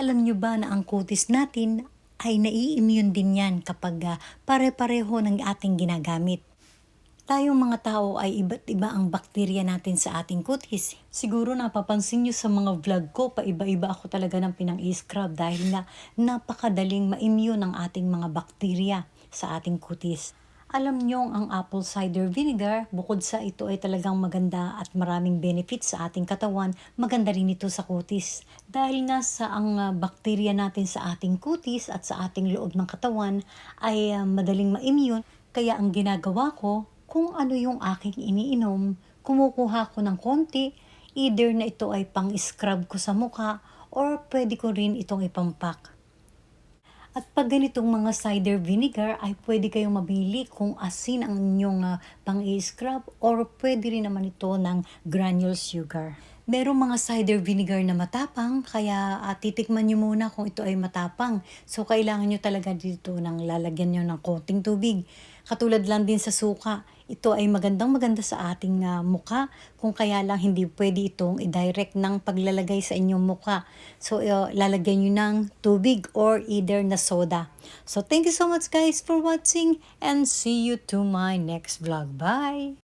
Alam nyo ba na ang kutis natin ay nai-immune din yan kapag ah, pare-pareho ng ating ginagamit. Tayong mga tao ay iba't iba ang bakterya natin sa ating kutis. Siguro napapansin nyo sa mga vlog ko, paiba-iba ako talaga ng pinang-scrub dahil na napakadaling ma-immune ang ating mga bakterya sa ating kutis. Alam nyo ang apple cider vinegar, bukod sa ito ay talagang maganda at maraming benefits sa ating katawan, maganda rin ito sa kutis. Dahil nga sa ang ah, bakterya natin sa ating kutis at sa ating loob ng katawan ay ah, madaling ma-immune, kaya ang ginagawa ko, kung ano yung aking iniinom, kumukuha ko ng konti, either na ito ay pang-scrub ko sa mukha or pwede ko rin itong ipampak. At pag ganitong mga cider vinegar ay pwede kayong mabili kung asin ang inyong ah, pang-i-scrub or pwede rin naman ito ng granule sugar. Merong mga cider vinegar na matapang kaya ah, titikman nyo muna kung ito ay matapang. So kailangan nyo talaga dito ng lalagyan nyo ng konting tubig. Katulad lang din sa suka. Ito ay magandang maganda sa ating ah, muka kung kaya lang hindi pwede itong i-direct ng paglalagay sa inyong muka. So uh, lalagyan nyo ng tubig or either na soda. So thank you so much guys for watching and see you to my next vlog. Bye!